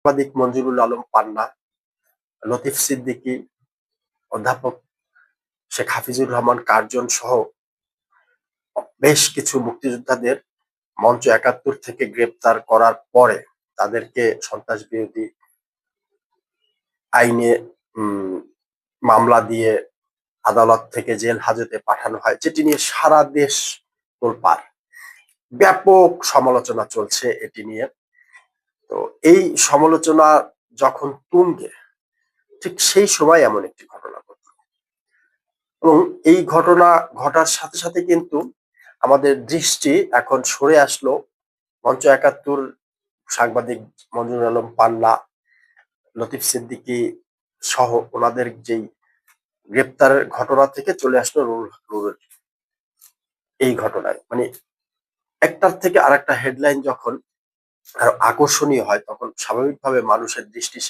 সাংবাদিক মঞ্জুরুল আলম পান্না, লতিফ সিদ্দিকী, অধ্যাপক শেখ হাফিজুর রহমান কার্জন সহ বেশ কিছু মুক্তিযোদ্ধাদের মঞ্চ একাত্তর থেকে গ্রেপ্তার করার পরে তাদেরকে সন্ত্রাস বিরোধী আইনে মামলা দিয়ে আদালত থেকে জেল হাজতে পাঠানো হয়, যেটি নিয়ে সারা দেশ তোলপাড়। ব্যাপক সমালোচনা চলছে এটি নিয়ে। তো এই সমালোচনা যখন তুঙ্গে, ঠিক সেই সময় এমন একটি ঘটনা ঘটল। এবং এই ঘটনা ঘটার সাথে সাথে কিন্তু আমাদের দৃষ্টি এখন সরে আসলো মঞ্চ একাত্তর, সাংবাদিক মঞ্জুর আলম পান্না, লতিফ সিদ্দিকী সহ ওনাদের যেই গ্রেপ্তারের ঘটনা থেকে চলে আসলো রুল এই ঘটনায়। মানে একটার থেকে আরেকটা হেডলাইন যখন আরও আকর্ষণীয় হয় তখন স্বাভাবিকভাবে মানুষের দৃষ্টি